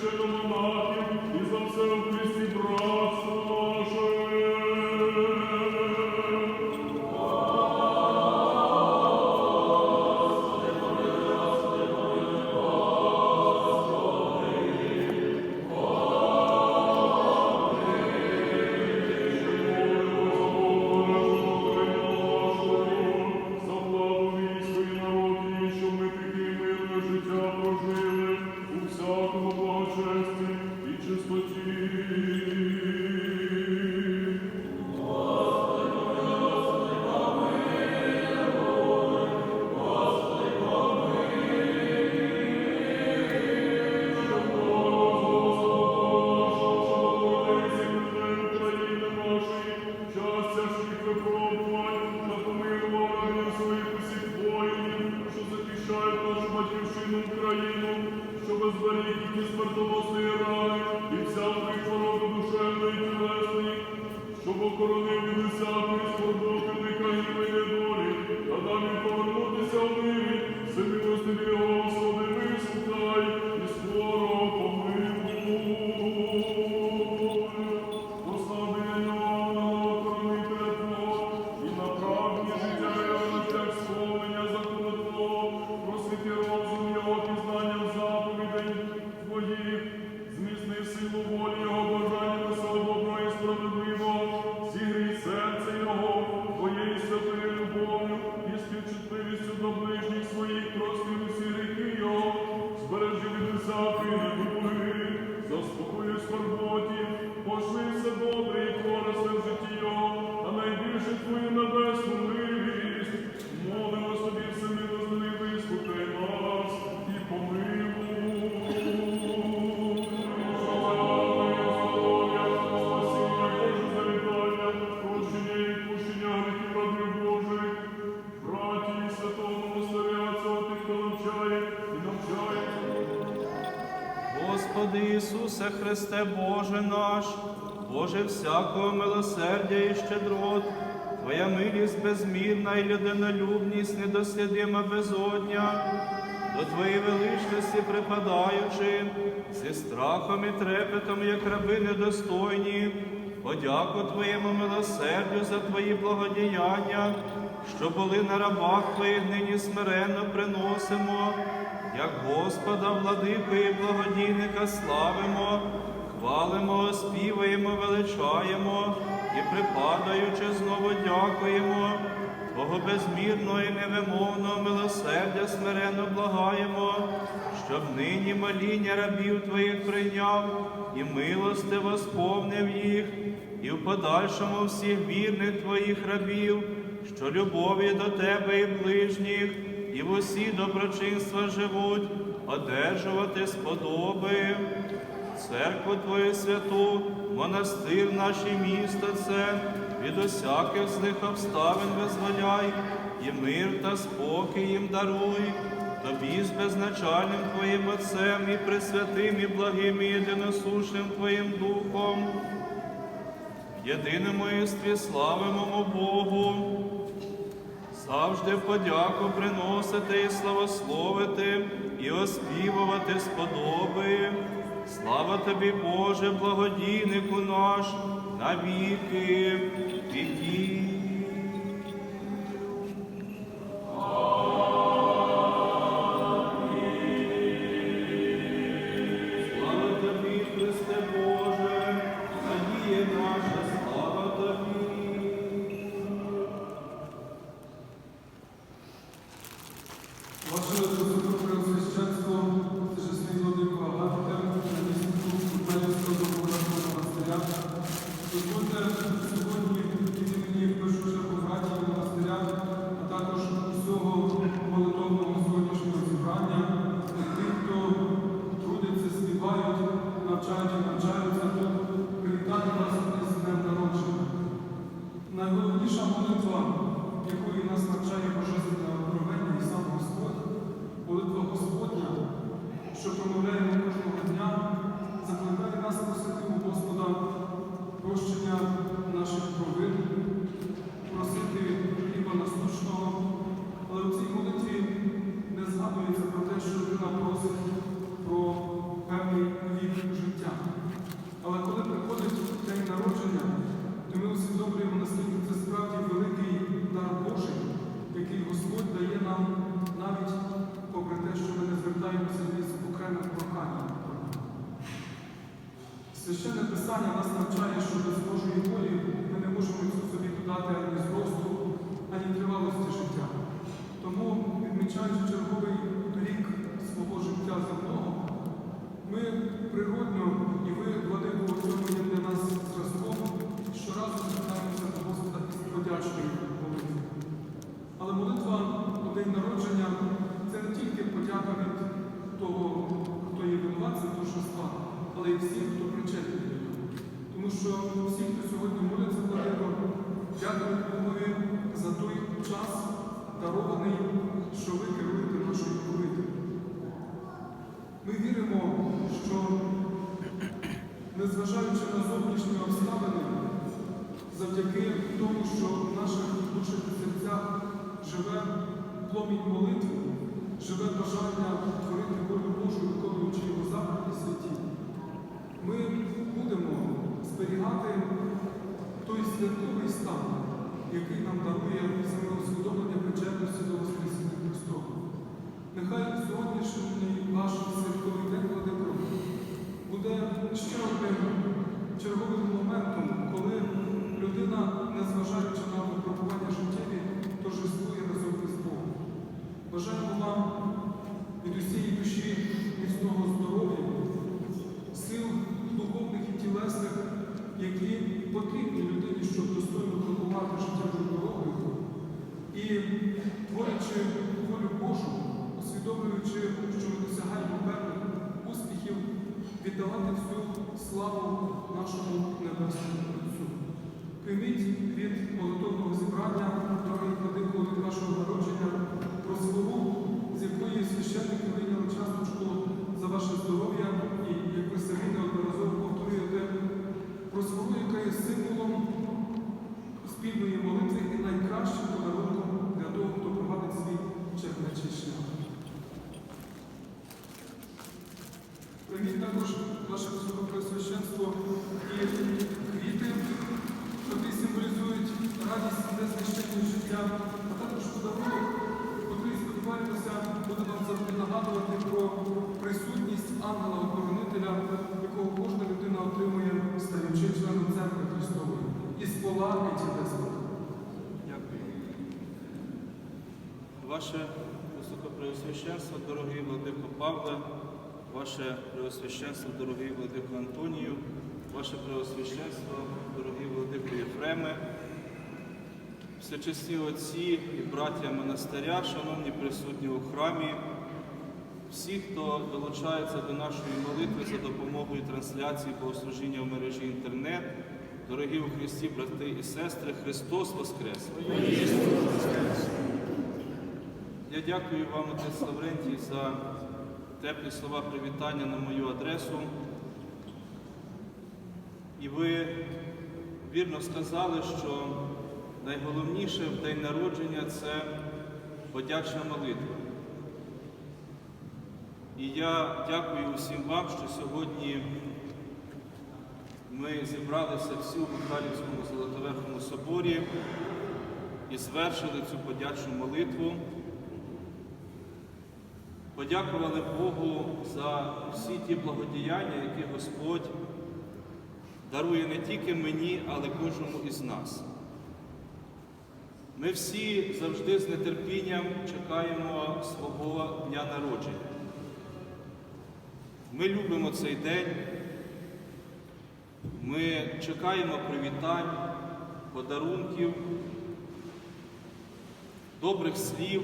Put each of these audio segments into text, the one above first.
священномонахів і за все Lord. Господи Ісусе Христе Боже наш, Боже всякого милосердя і щедрот, Твоя милість безмірна і людинолюбність недослідима безодня, до Твоєї величності припадаючи, зі страхом і трепетом, як раби недостойні, подяку Твоєму милосердю за Твої благодіяння, що були на рабах Твоїх нині смиренно приносимо, як Господа, владику і благодійника славимо, хвалимо, співаємо, величаємо і припадаючи знову дякуємо. Твого безмірного і невимовного милосердя смиренно благаємо, щоб нині моління рабів Твоїх прийняв і милостиво сповнив їх, і в подальшому всіх вірних Твоїх рабів, що любові до Тебе і ближніх, і в усі доброчинства живуть, одержувати сподоби. Церкву Твою святу, монастир наше місто це, від усяких злих обставин визволяй, і мир та спокій їм даруй, тобі з безначальним Твоїм Отцем і пресвятим, і благим, і єдиносушним Твоїм Духом. Єдиному істві славимому Богу. Завжди подяку приносити і славословити, і оспівувати сподоби. Слава тобі, Боже, благодійнику наш, навіки, віки що незважаючи на зовнішні обставини, завдяки тому, що в наших душах і серцях живе пломінь молитви, живе бажання творити волю Божу, виконуючи його заповіді святі, ми будемо зберігати той святковий стан, який нам дарує саме усвідомлення причетності до Воскресіння Христова. Нехай сьогоднішній ваш святковий день буде ще одним черговим моментом, коли людина, незважаючи на Ваше Високопреосвященство, дорогий Владико Павле, Ваше Преосвященство, дорогий Владико Антонію, Ваше Преосвященство, дорогий Владико Єфреме, всечесні отці і браття монастиря, шановні присутні у храмі, всі, хто долучається до нашої молитви за допомогою трансляції богослужіння в мережі інтернет, дорогі у Христі, брати і сестри, Христос Воскрес! Я дякую вам, отець Лаврентій, за теплі слова привітання на мою адресу. І ви вірно сказали, що найголовніше в день народження це подячна молитва. І я дякую усім вам, що сьогодні ми зібралися всі у Михайлівському Золотоверхому соборі і звершили цю подячну молитву. Подякували Богу за всі ті благодіяння, які Господь дарує не тільки мені, але кожному із нас. Ми всі завжди з нетерпінням чекаємо свого дня народження. Ми любимо цей день, ми чекаємо привітань, подарунків, добрих слів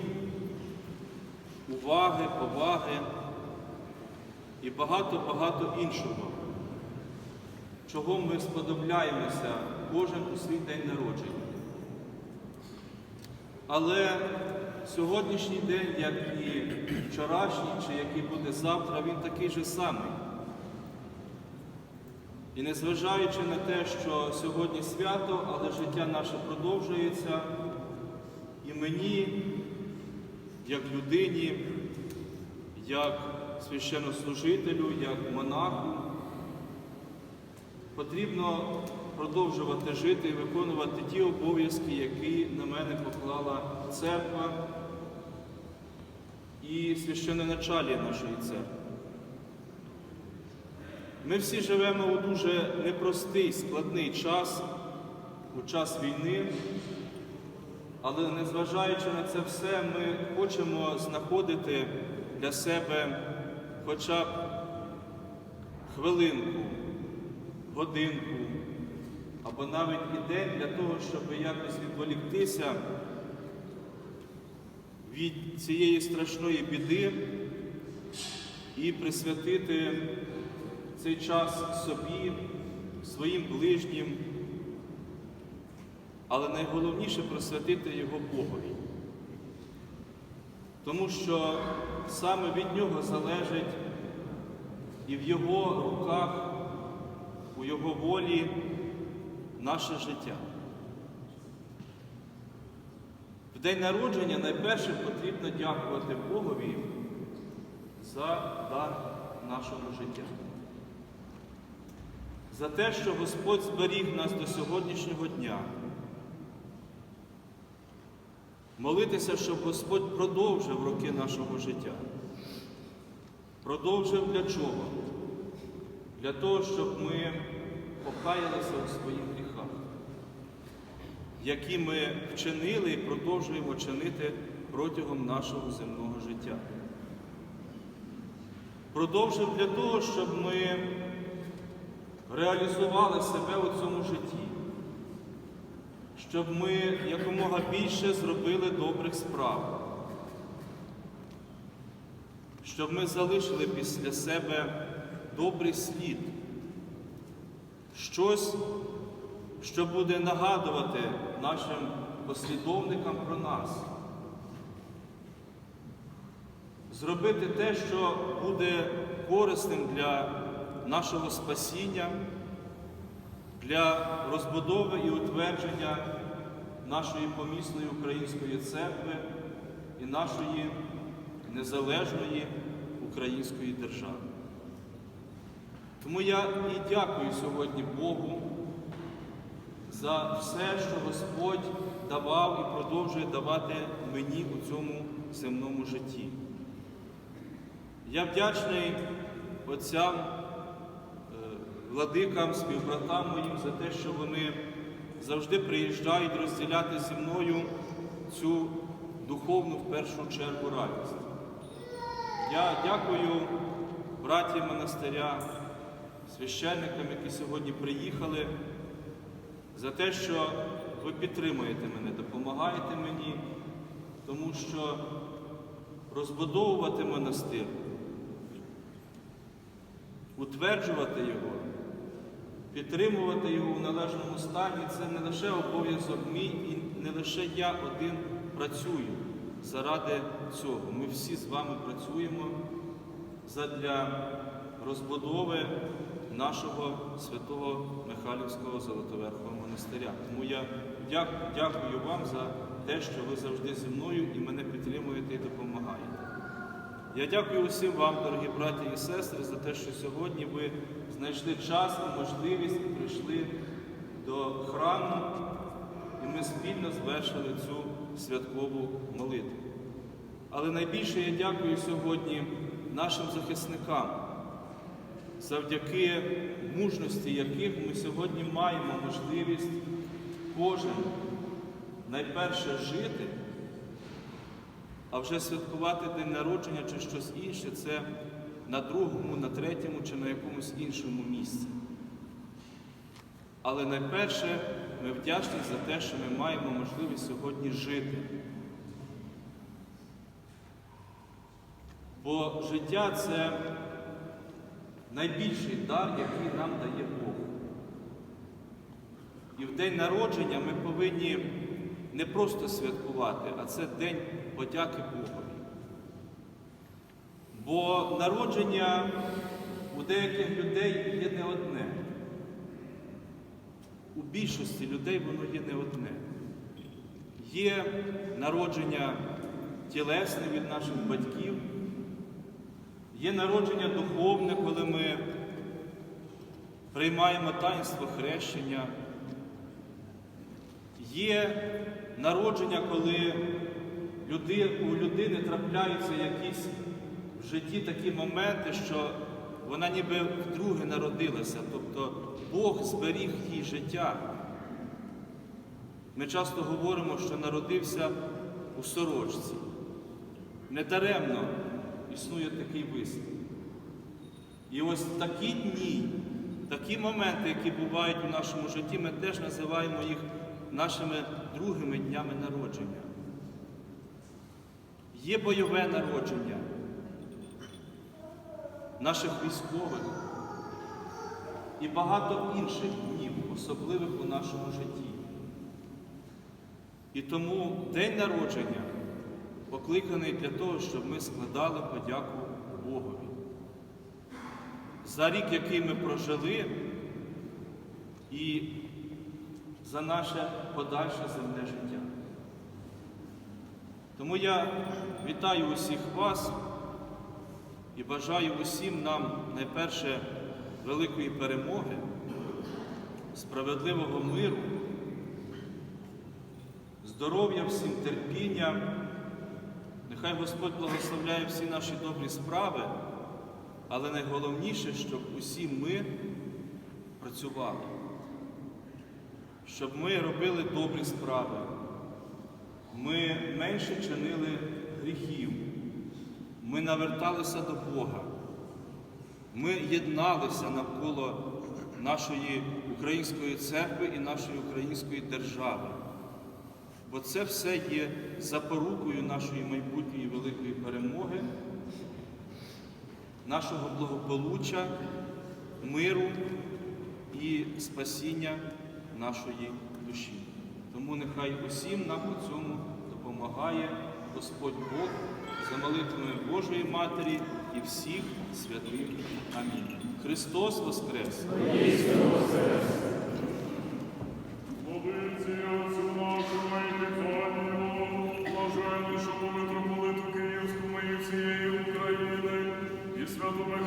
уваги, поваги і багато-багато іншого, чого ми сподобляємося кожен у свій день народження. Але сьогоднішній день, як і вчорашній, чи який буде завтра, він такий же самий. І незважаючи на те, що сьогодні свято, але життя наше продовжується, і мені як людині, як священнослужителю, як монаху. Потрібно продовжувати жити і виконувати ті обов'язки, які на мене поклала церква і священноначалія нашої церкви. Ми всі живемо у дуже непростий, складний час, у час війни. Але незважаючи на це все, ми хочемо знаходити для себе хоча б хвилинку, годинку, або навіть і день для того, щоб якось відволіктися від цієї страшної біди і присвятити цей час собі, своїм ближнім, але найголовніше присвятити його Богові. Тому що саме від нього залежить і в його руках, у його волі наше життя. В день народження найперше потрібно дякувати Богові за дар нашого життя. За те, що Господь зберіг нас до сьогоднішнього дня. Молитися, щоб Господь продовжив роки нашого життя. Продовжив для чого? Для того, щоб ми покаялися у своїх гріхах, які ми вчинили і продовжуємо чинити протягом нашого земного життя. Продовжив для того, щоб ми реалізували себе у цьому житті, щоб ми якомога більше зробили добрих справ, щоб ми залишили після себе добрий слід, щось, що буде нагадувати нашим послідовникам про нас. Зробити те, що буде корисним для нашого спасіння, для розбудови і утвердження нашої помісної української церкви і нашої незалежної української держави. Тому я і дякую сьогодні Богу за все, що Господь давав і продовжує давати мені у цьому земному житті. Я вдячний отцям, е, владикам, співбратам моїм за те, що вони завжди приїжджають розділяти зі мною цю духовну в першу чергу радість. Я дякую браті монастиря, священникам, які сьогодні приїхали, за те, що ви підтримуєте мене, допомагаєте мені, тому що розбудовувати монастир, утверджувати його, підтримувати його в належному стані це не лише обов'язок мій і не лише я один працюю заради цього. Ми всі з вами працюємо задля розбудови нашого святого Михайлівського Золотоверхового монастиря. Тому я дякую вам за те, що ви завжди зі мною і мене підтримуєте і допомагаєте. Я дякую усім вам, дорогі браті і сестри, за те, що сьогодні ви знайшли час і можливість і прийшли до храму, і ми спільно звершили цю святкову молитву. Але найбільше я дякую сьогодні нашим захисникам, завдяки мужності яких ми сьогодні маємо можливість кожен найперше жити, а вже святкувати день народження чи щось інше це на другому, на третьому чи на якомусь іншому місці. Але найперше ми вдячні за те, що ми маємо можливість сьогодні жити. Бо життя це найбільший дар, який нам дає Бог. І в день народження ми повинні не просто святкувати, а це день подяки Богові. Бо народження у деяких людей є не одне. У більшості людей воно є не одне. Є народження тілесне від наших батьків, є народження духовне, коли ми приймаємо таїнство хрещення. Є народження, коли люди, у людини трапляються якісь в житті такі моменти, що вона ніби вдруге народилася, тобто Бог зберіг їй життя. Ми часто говоримо, що народився у сорочці. Недаремно існує такий вислів. І ось такі дні, такі моменти, які бувають у нашому житті, ми теж називаємо їх нашими другими днями народження. Є бойове народження наших військових і багато інших днів, особливих у нашому житті. І тому день народження покликаний для того, щоб ми складали подяку Богові. За рік, який ми прожили, і за наше подальше земне життя. Тому я вітаю усіх вас і бажаю усім нам найперше великої перемоги, справедливого миру, здоров'я всім терпіння. Нехай Господь благословляє всі наші добрі справи, але найголовніше, щоб усі ми працювали, щоб ми робили добрі справи, ми менше чинили гріхів, ми наверталися до Бога, ми єдналися навколо нашої української церкви і нашої української держави. Бо це все є запорукою нашої майбутньої великої перемоги, нашого благополуччя, миру і спасіння нашої душі. Тому нехай усім нам у цьому допомагає Господь Бог за молитвами Божої Матері і всіх святих. Амінь. Христос Воскрес! Митрополиту Київську моїй всієї України і святого